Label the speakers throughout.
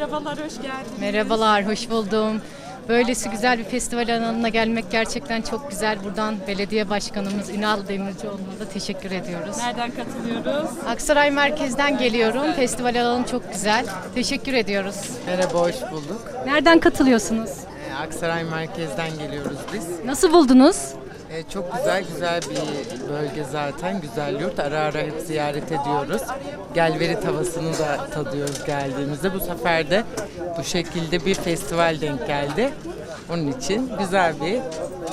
Speaker 1: Merhabalar, hoş geldiniz.
Speaker 2: Merhabalar, hoş buldum. Böylesi güzel bir festival alanına gelmek gerçekten çok güzel. Buradan belediye başkanımız Ünal Demircioğlu'na da teşekkür ediyoruz.
Speaker 1: Nereden katılıyoruz?
Speaker 2: Aksaray merkezden geliyorum. Festival alanı çok güzel. Teşekkür ediyoruz.
Speaker 3: Merhaba, hoş bulduk.
Speaker 2: Nereden katılıyorsunuz?
Speaker 3: Ee, Aksaray merkezden geliyoruz biz.
Speaker 2: Nasıl buldunuz?
Speaker 3: Ee, çok güzel, güzel bir bölge zaten. Güzel yurt. Ara ara hep ziyaret ediyoruz. Gelveri tavasını da tadıyoruz geldiğimizde. Bu sefer de bu şekilde bir festival denk geldi. Onun için güzel bir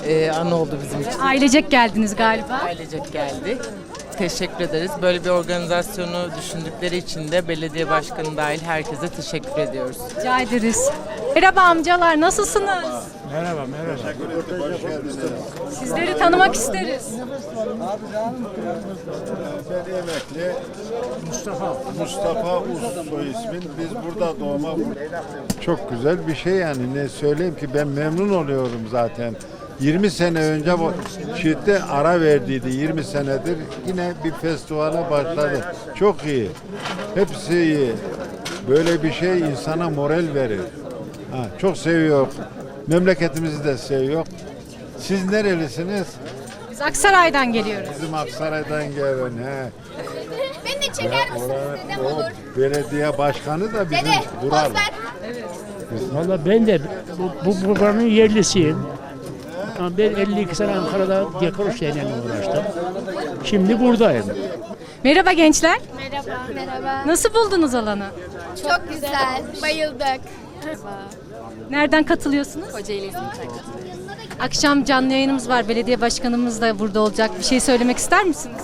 Speaker 3: e, anı oldu bizim için.
Speaker 2: Ailecek geldiniz galiba.
Speaker 3: Ailecek geldik. Teşekkür ederiz. Böyle bir organizasyonu düşündükleri için de belediye başkanı dahil herkese teşekkür ediyoruz.
Speaker 2: Rica ederiz. Merhaba amcalar, nasılsınız?
Speaker 4: Merhaba, merhaba.
Speaker 2: Sizleri tanımak isteriz.
Speaker 5: Ben emekli Mustafa Mustafa Uz soy ismin. Biz burada doğma Çok güzel bir şey yani ne söyleyeyim ki ben memnun oluyorum zaten. 20 sene önce bu şiitte ara verdiydi 20 senedir. Yine bir festivale başladı. Çok iyi. Hepsi iyi. Böyle bir şey insana moral verir. Ha, çok seviyor. Memleketimizi de seviyor. Siz nerelisiniz?
Speaker 2: Biz Aksaray'dan geliyoruz.
Speaker 5: Bizim Aksaray'dan gelen he.
Speaker 6: Beni de çeker misiniz dedem
Speaker 5: O
Speaker 6: olur.
Speaker 5: belediye başkanı da bizim
Speaker 6: Dede poz ver.
Speaker 4: Valla ben de bu, bu buranın yerlisiyim. Ama ben 52 sene Ankara'da dekor işleriyle uğraştım. Şimdi buradayım.
Speaker 2: Merhaba gençler.
Speaker 6: Merhaba. Merhaba.
Speaker 2: Nasıl buldunuz alanı?
Speaker 6: Çok güzel. Bayıldık.
Speaker 2: Nereden katılıyorsunuz?
Speaker 6: Kocaeli
Speaker 2: Akşam canlı yayınımız var. Belediye başkanımız da burada olacak. Bir şey söylemek ister misiniz?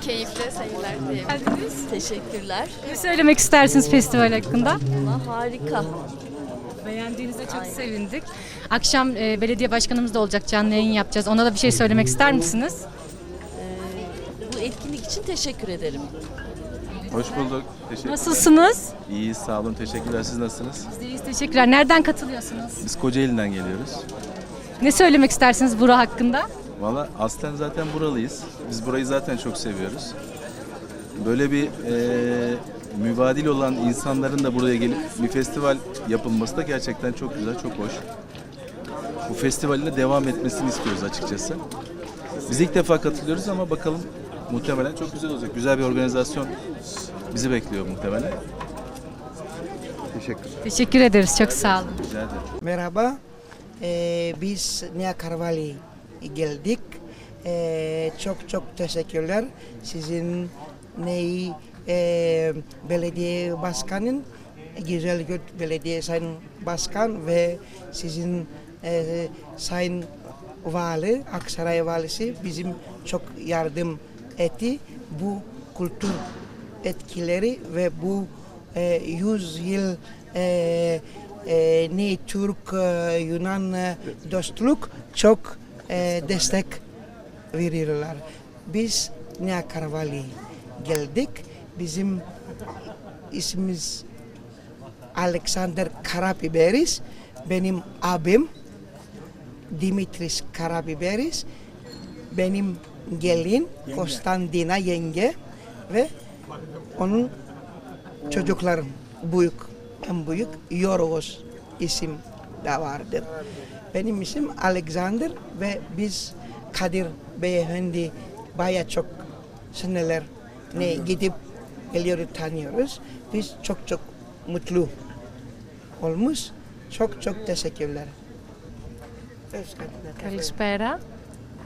Speaker 7: Keyifli seyirler diyelim. Teşekkürler.
Speaker 2: Ne söylemek istersiniz festival hakkında?
Speaker 7: Harika.
Speaker 2: Beğendiğinizde çok sevindik. Akşam e, belediye başkanımız da olacak. Canlı yayın yapacağız. Ona da bir şey söylemek ister misiniz?
Speaker 7: Bu etkinlik için teşekkür ederim.
Speaker 8: Hoş bulduk. Teşekkür
Speaker 2: Nasılsınız?
Speaker 8: İyiyiz, sağ olun. Teşekkürler. Siz nasılsınız?
Speaker 2: Biz de iyiyiz, teşekkürler. Nereden katılıyorsunuz?
Speaker 8: Biz Kocaeli'den geliyoruz.
Speaker 2: Ne söylemek istersiniz bura hakkında?
Speaker 8: Valla aslen zaten buralıyız. Biz burayı zaten çok seviyoruz. Böyle bir eee mübadil olan insanların da buraya gelip bir festival yapılması da gerçekten çok güzel, çok hoş. Bu festivalin de devam etmesini istiyoruz açıkçası. Biz ilk defa katılıyoruz ama bakalım muhtemelen çok güzel olacak. Güzel bir organizasyon bizi bekliyor muhtemelen. Teşekkür.
Speaker 2: Teşekkür ederiz. Çok sağ olun.
Speaker 8: Rica ederim.
Speaker 9: Merhaba, Ee, biz Nia Karvali geldik. Ee, çok çok teşekkürler. Sizin neyi e, belediye başkanın, Güzelgöl Belediye Sayın Başkan ve sizin e, Sayın Vali, Aksaray Valisi bizim çok yardım etti. Bu kültür etkileri ve bu e, 100 yıl e, e, ne Türk e, Yunan e, dostluk çok e, destek veriyorlar. Biz Nia Karvali geldik. Bizim ismimiz Alexander Karabiberis. Benim abim Dimitris Karabiberis. Benim gelin Konstantina yenge ve onun çocuklarım büyük en büyük Yorgos isim de vardır. Benim isim Alexander ve biz Kadir Beyefendi baya çok seneler ne gidip geliyoruz tanıyoruz. Biz çok çok mutlu olmuş. Çok çok teşekkürler.
Speaker 10: Καλησπέρα.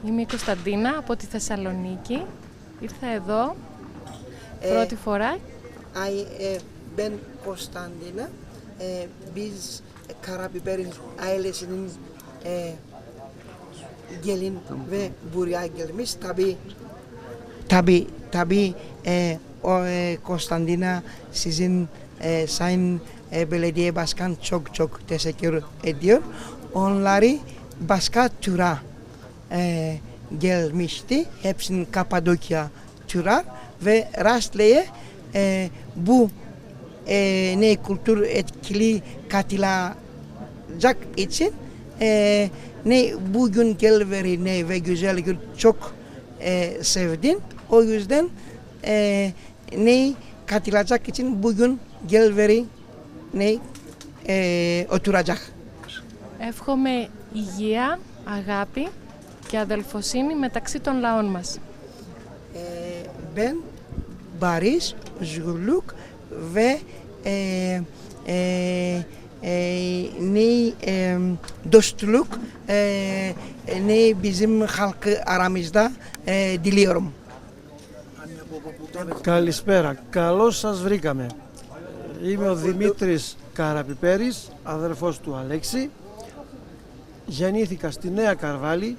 Speaker 10: Είμαι η Κωνσταντίνα από τη Θεσσαλονίκη. Ήρθα εδώ ε, πρώτη φορά.
Speaker 9: Είμαι am Κωνσταντίνα. Ε, Μπίζ ε, Καράπι Πέριν Άιλες είναι γελίν με μπουριάγγελ. Μις ταμπί. Ταμπί, ταμπί Κωνσταντίνα σύζυν ε, σαν ε, μπελεδιέ τσοκ τσοκ τέσσερα κύριο εντύο. Βασκά τσουρά. e, gelmişti. Hepsinin Kapadokya tura ve Rastle'ye e, bu e, ne kültür etkili katılacak için e, ne bugün gelveri ne ve güzel gün çok e, sevdim. O yüzden e, ne katılacak için bugün gelveri ne e, oturacak.
Speaker 10: Εύχομαι υγεία, αγάπη και αδελφοσύνη μεταξύ των λαών μας.
Speaker 9: E, ben barış, özgürlük ve e, e, e, ne e, dostluk e, ne bizim halkı aramızda e, diliyorum.
Speaker 11: Καλησπέρα. Καλώς σας βρήκαμε. Είμαι ο Δημήτρης Καραπιπέρης, αδερφός του Αλέξη. Γεννήθηκα στη Νέα Καρβάλη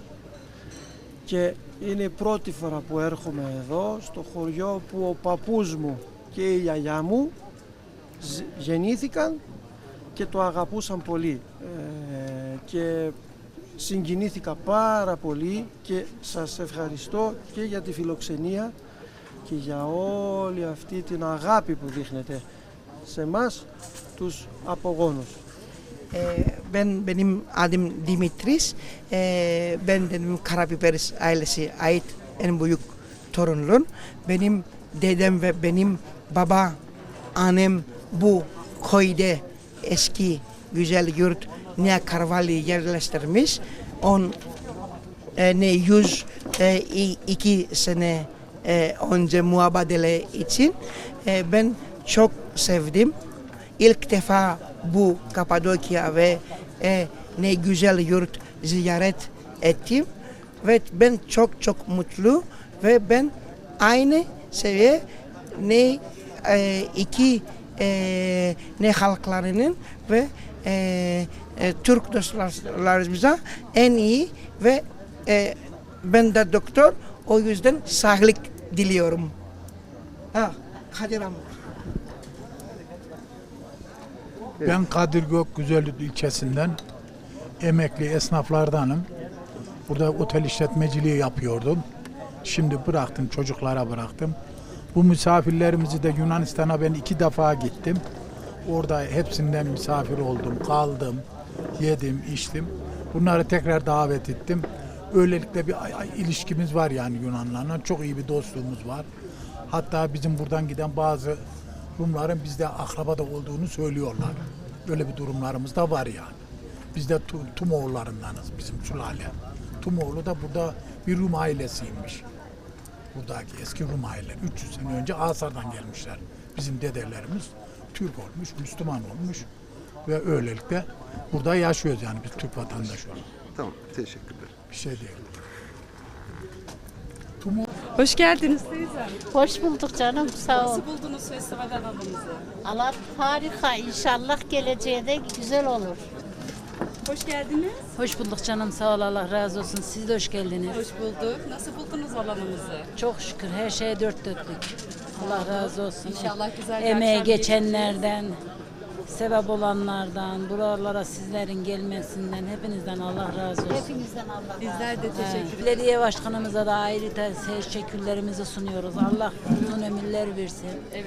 Speaker 11: και είναι η πρώτη φορά που έρχομαι εδώ, στο χωριό που ο παππούς μου και η γιαγιά μου ζ- γεννήθηκαν και το αγαπούσαν πολύ. Ε, και συγκινήθηκα πάρα πολύ και σας ευχαριστώ και για τη φιλοξενία και για όλη αυτή την αγάπη που δείχνετε σε μας τους απογόνους.
Speaker 9: E, ben benim adım Dimitris. E, ben benim Karabiberis ailesi ait en büyük torunum. Benim dedem ve benim baba annem bu köyde eski güzel yurt Nea Karvali yerleştirmiş. On e, ne yüz e, iki sene e, önce muhabadele için e, ben çok sevdim. İlk defa bu Kapadokya ve e, ne güzel yurt ziyaret ettim ve ben çok çok mutlu ve ben aynı seviye ne e, iki e, ne halklarının ve e, e, Türk dostlarımıza en iyi ve e, ben de doktor o yüzden sağlık diliyorum. Ha, Kadir amca.
Speaker 12: Ben Kadir Gök Güzellik ilçesinden emekli esnaflardanım. Burada otel işletmeciliği yapıyordum. Şimdi bıraktım, çocuklara bıraktım. Bu misafirlerimizi de Yunanistan'a ben iki defa gittim. Orada hepsinden misafir oldum, kaldım, yedim, içtim. Bunları tekrar davet ettim. Öylelikle bir ilişkimiz var yani Yunanlarla. Çok iyi bir dostluğumuz var. Hatta bizim buradan giden bazı Rumların bizde akrabada olduğunu söylüyorlar. Öyle bir durumlarımız da var yani. Biz de Tu- Tumoğullarındanız bizim sülale. Tumoğlu da burada bir Rum ailesiymiş. Buradaki eski Rum aileler. 300 sene önce Asar'dan gelmişler. Bizim dedelerimiz Türk olmuş, Müslüman olmuş. Ve öylelikle burada yaşıyoruz yani biz Türk vatandaşı olarak.
Speaker 13: Tamam, teşekkürler.
Speaker 12: Bir şey değil.
Speaker 1: Hoş geldiniz teyzem.
Speaker 2: Hoş bulduk canım. Sağ ol.
Speaker 1: Nasıl buldunuz festival alanımızı?
Speaker 2: Allah harika. İnşallah geleceğe de güzel olur.
Speaker 1: Hoş geldiniz.
Speaker 2: Hoş bulduk canım. Sağ ol. Allah razı olsun. Siz de hoş geldiniz.
Speaker 1: Hoş bulduk. Nasıl buldunuz alanımızı?
Speaker 2: Çok şükür her şeye dört dörtlük. Allah razı olsun.
Speaker 1: İnşallah güzel bir
Speaker 2: Emeği
Speaker 1: akşam
Speaker 2: geçenlerden, sebep olanlardan, buralara sizlerin gelmesinden, hepinizden Allah razı olsun.
Speaker 6: Hepinizden Allah
Speaker 1: Bizler de teşekkür ederiz.
Speaker 2: Belediye başkanımıza da ayrı teşekkürlerimizi sunuyoruz. Allah uzun ömürler versin.
Speaker 1: Evet.